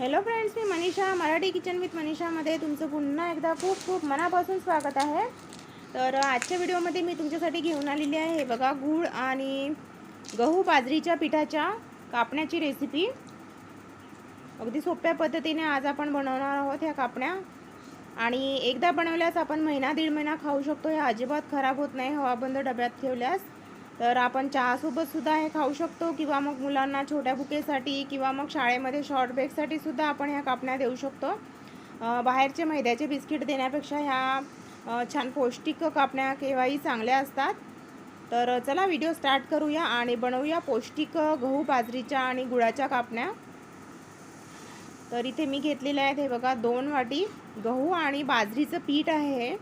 Hello friends मी Manisha Marathi kitchen with मनीषामध्ये तुमचं पुन्हा एकदा खूप खूप मनापासून स्वागत आहे. तर आजच्या व्हिडिओमध्ये मी तुमच्यासाठी घेऊन आलेली आहे हे बघा गूळ आणि गहू बाजरीच्या पिठाच्या कापण्याची रेसिपी अगदी सोप्या पद्धतीने आज आपण बनवणार आहोत ह्या कापण्या. आणि एकदा बनवल्यास आपण महिना दीड महिना खाऊ शकतो हे अजिबात खराब होत नाही हवाबंद डब्यात ठेवल्यास. तर आपण चहासोबतसुद्धा हे खाऊ शकतो किंवा मग मुलांना छोट्या बुकेसाठी किंवा मग शाळेमध्ये शॉर्ट ब्रेकसाठी सुद्धा आपण ह्या कापण्या देऊ शकतो. बाहेरचे मैद्याचे बिस्किट देण्यापेक्षा ह्या छान पौष्टिक कापण्या केव्हाही चांगल्या असतात. तर चला व्हिडिओ स्टार्ट करूया आणि बनवूया पौष्टिक गहू बाजरीच्या आणि गुळाच्या कापण्या. तर इथे मी घेतलेले आहेत हे बघा दोन वाटी गहू आणि बाजरीचं पीठ आहे हे.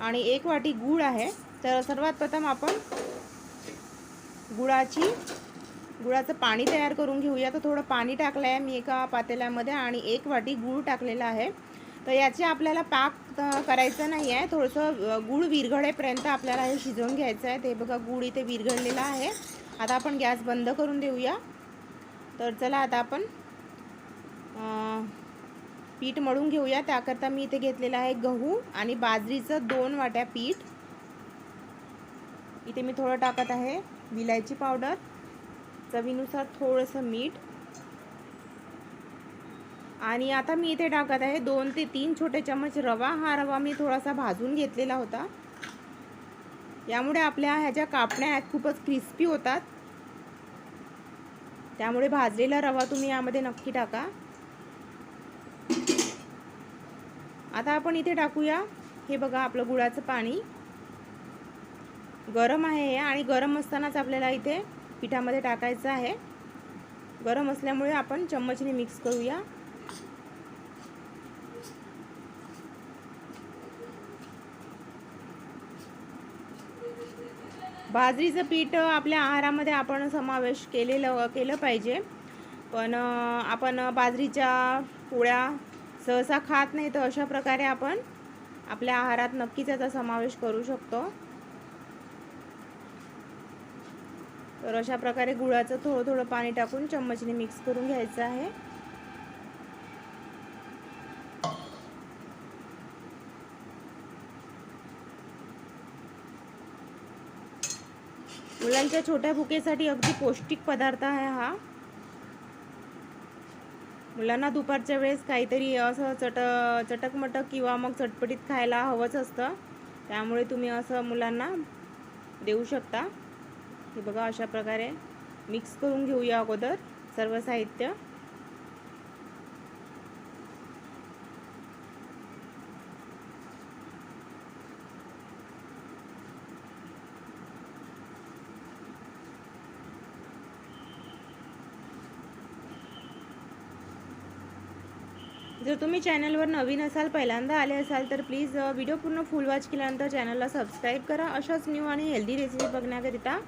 आणि एक वाटी गूळ आहे. तर सर्वात प्रथम आपण गुळाची गुळाचं पाणी तयार करून घेऊया. तर थोडं पाणी टाकलं आहे मी एका पातेल्यामध्ये आणि एक वाटी गूळ टाकलेला आहे. तर याचे आपल्याला पाक करायचं नाही आहे थोडंसं गूळ विरघळेपर्यंत आपल्याला हे शिजवून घ्यायचं आहे ते बघा गूळ इथे विरघळलेला आहे. आता आपण गॅस बंद करून देऊया. तर चला आता आपण पीठ मळून घेऊया. त्याकरता मी इथे घेतलेलं आहे गहू आणि बाजरीचं दोन वाट्या पीठ. इथे मी थोडं टाकत आहे. विलायची पावडर चवीनुसार थोडंसं मीठ. आणि आता मी इथे टाकत आहे दोन ते तीन छोटे चमच रवा. हा रवा मी थोडासा भाजून घेतलेला होता. यामुळे आपल्या ह्याच्या कापण्या आहेत खूपच क्रिस्पी होतात. त्यामुळे भाजलेला रवा तुम्ही यामध्ये नक्की टाका. आता आपण इथे टाकूया. हे बघा आपलं गुळाचं पाणी. गरम आहे हे आणि गरम असतानाच आपल्याला इथे पिठामध्ये टाकायचं आहे. गरम असल्यामुळे आपण चम्मचने मिक्स करूया. बाजरीचं पीठ आपल्या आहारामध्ये आपण समावेश केलेलं केलं पाहिजे. पण आपण बाजरीच्या पोळ्या सहसा खात नाही तर अशा प्रकारे आपण आपल्या आहारात नक्कीच याचा समावेश करू शकतो. तर अशा प्रकारे गुळाचं थोडं थोडं पाणी टाकून चम्मचने मिक्स करून घ्यायचं आहे. मुलांच्या छोट्या भुकेसाठी अगदी पौष्टिक पदार्थ आहे हा. मुलांना दुपारच्या वेळेस काहीतरी असं चट चटकमटक किंवा मग चटपटीत खायला हवंच असतं. त्यामुळे तुम्ही असं मुलांना देऊ शकता. हे बघा अशा प्रकारे मिक्स करून घेऊया अगोदर सर्व साहित्य. जर तुम्ही चॅनलवर नवीन असाल पहिल्यांदा आले असाल तर प्लीज व्हिडिओ पूर्ण फुल वॉच केल्यानंतर चॅनलला सबस्क्राईब करा. अशाच न्यू आणि हेल्दी रेसिपी बघण्याकरिता.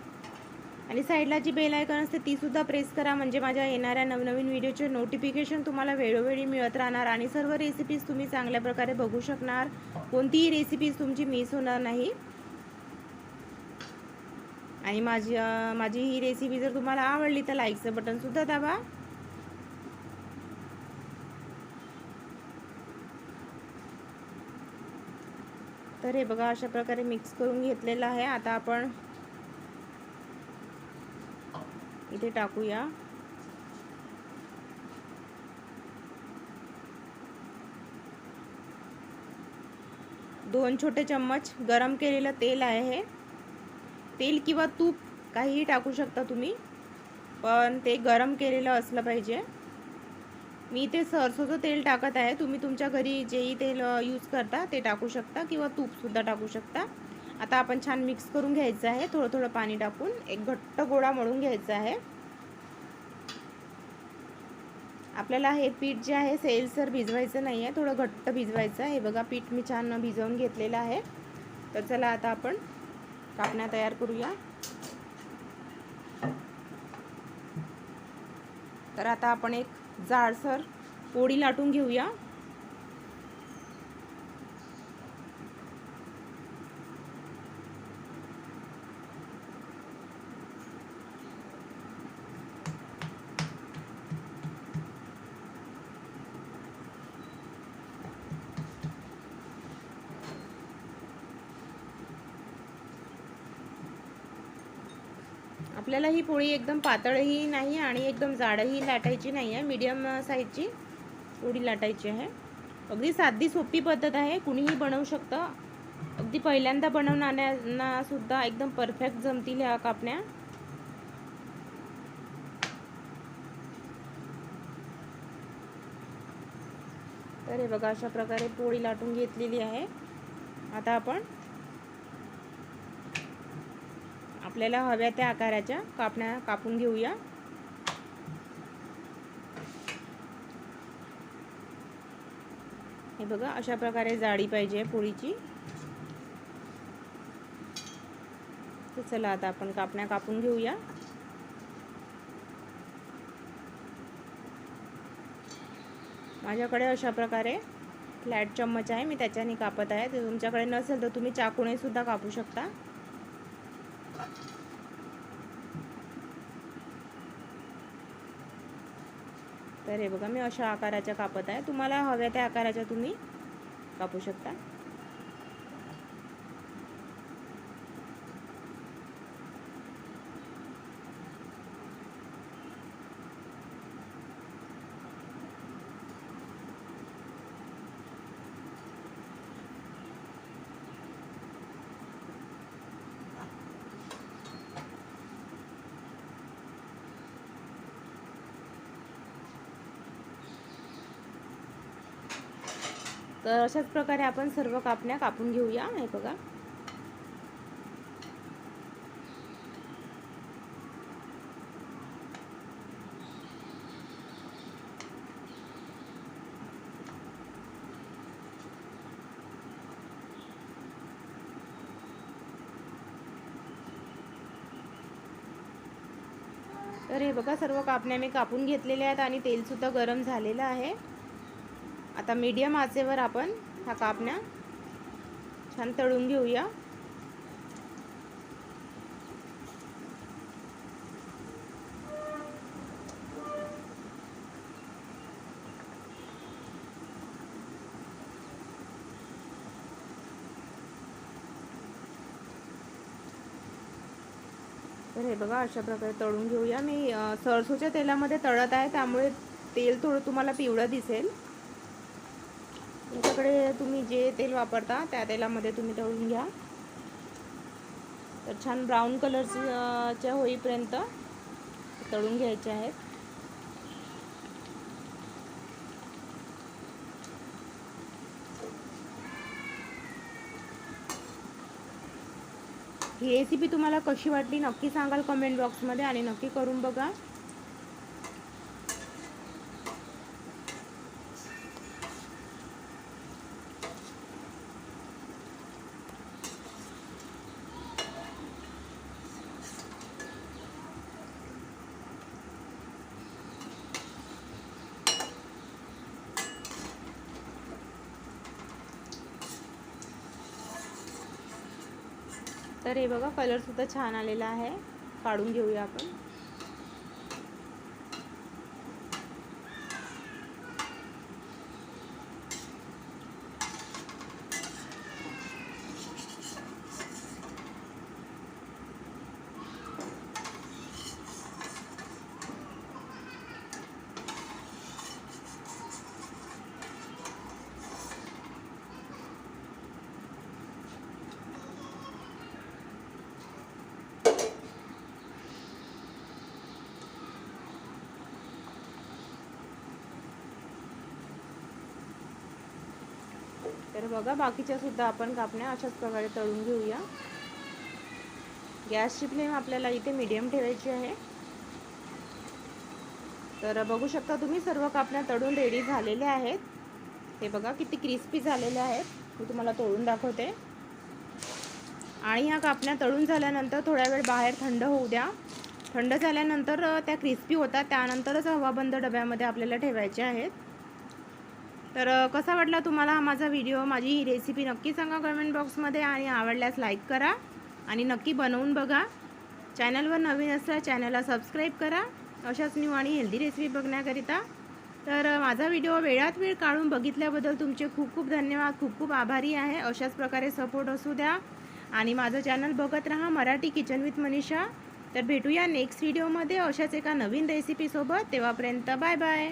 आणि साईडला जी बेल आयकॉन असते तीसुद्धा प्रेस करा. म्हणजे माझ्या येणाऱ्या नवनवीन व्हिडिओचे नोटिफिकेशन तुम्हाला वेळोवेळी मिळत राहणार आणि सर्व रेसिपीज तुम्ही चांगल्या प्रकारे बघू शकणार. कोणतीही रेसिपीज तुमची मिस होणार नाही. आणि माझी माझी ही रेसिपी जर तुम्हाला आवडली तर लाईकचं बटनसुद्धा दाबा. तर हे बघा अशा प्रकारे मिक्स करून घेतलेलं आहे. आता आपण इथे टाकूया. दोन छोटे चम्मच गरम केलेलं तेल आहे हे. तेल किंवा तूप काहीही टाकू शकता तुम्ही पण ते गरम केलेलं असलं पाहिजे. मी ते सरसोचं तेल टाकत आहे. तुम्ही तुमच्या घरी जेही तेल यूज करता ते टाकू शकता किंवा तूपसुद्धा टाकू शकता. आता आपण छान मिक्स करून घ्यायचं आहे. थोडं थोडं पाणी टाकून एक घट्ट गोळा मळून घ्यायचा आहे. आपल्याला हे पीठ जे आहे सेलसर भिजवायचं नाही आहे. थोडं घट्ट भिजवायचं आहे. हे बघा पीठ मी छान भिजवून घेतलेलं आहे. तर चला आता आपण कापण्या तयार करूया. तर आता आपण एक जाडसर पोळी लाटून घेऊया. आपल्याला ही पोळी एकदम पातळही नाही आणि एकदम जाडही लाटायची नाही आहे. मीडियम साईजची पोळी लाटायची आहे. अगदी साधी सोपी पद्धत आहे. कुणीही बनवू शकतं. अगदी पहिल्यांदा बनवणाऱ्यांना सुद्धा एकदम परफेक्ट जमतील ह्या कापण्या. तर हे बघा अशा प्रकारे पोळी लाटून घेतलेली आहे. आता आपण आपल्याला हव्या त्या आकाराच्या कापण्या कापून घेऊया. हे बघा अशा प्रकारे जाडी पाहिजे पोळीची तर चला आता आपण कापण्या कापून घेऊया. माझ्याकडे अशा प्रकारे फ्लॅट चम्मच आहे मी त्याच्याने कापत आहे. तुमच्याकडे नसेल तर तुम्ही चाकूने सुद्धा कापू शकता. तर हे बघा मी अशा आकाराच्या कापत आहे. तुम्हाला हव्या त्या आकाराच्या तुम्ही कापू शकता. तर अशाच प्रकारे आपण सर्व कापण्या कापून घेऊया हे बघा. तर हे बघा सर्व कापण्या मी कापून घेतलेल्या आहेत आणि तेलसुद्धा गरम झालेलं आहे. आता मीडियम आचेवर आपण हा कापण्या छान तळून घेऊया. तर हे बघा अशा प्रकारे तळून घेऊया. मी सरसोच्या तेलामध्ये तळत आहे त्यामुळे तेल थोडं तुम्हाला पिवळं दिसेल. तुमच्याकडे तुम्ही जे तेल वापरता त्या तेलामध्ये तुम्ही तळून घ्या. तर छान ब्राऊन कलरच्या होईपर्यंत तळून घ्यायचे आहेत. ही रेसिपी तुम्हाला कशी वाटली नक्की सांगाल कमेंट बॉक्समध्ये आणि नक्की करून बघा. तर हे बघा कलरसुद्धा छान आलेला आहे. काढून घेऊया आपण. तर बघा बाकीच्या सुद्धा आपण कापण्या अशाच प्रकारे तळून घेऊया. गॅसची फ्लेम आपल्याला इथे मीडियम ठेवायची आहे. तर बघू शकता तुम्ही सर्व कापण्या तळून रेडी झालेल्या आहेत. हे बघा किती क्रिस्पी झालेल्या आहेत. मी तुम्हाला तोडून दाखवते. आणि ह्या कापण्या तळून झाल्यानंतर थोड्या वेळ बाहेर थंड होऊ द्या. थंड झाल्यानंतर त्या क्रिस्पी होतात. त्यानंतरच हवाबंद डब्यामध्ये आपल्याला ठेवायचे आहेत. तर कसा वाटला तुम्हाला हा माझा व्हिडिओ? माझी ही रेसिपी नक्की सांगा कमेंट बॉक्समध्ये आणि आवडल्यास लाईक करा आणि नक्की बनवून बघा. चॅनलवर नवीन असल्यास चॅनलला सबस्क्राईब करा. अशाच न्यू आणि हेल्दी रेसिपी बघण्याकरिता. तर माझा व्हिडिओ वेळात वेळ काढून बघितल्याबद्दल तुमचे खूप खूप धन्यवाद. खूप खूप आभारी आहे. अशाच प्रकारे सपोर्ट असू द्या. आणि माझं चॅनल बघत राहा मराठी किचन विथ मनीषा. तर तर भेटूया नेक्स्ट व्हिडिओमध्ये अशाच एका नवीन रेसिपीसोबत तेव्हापर्यंत बाय बाय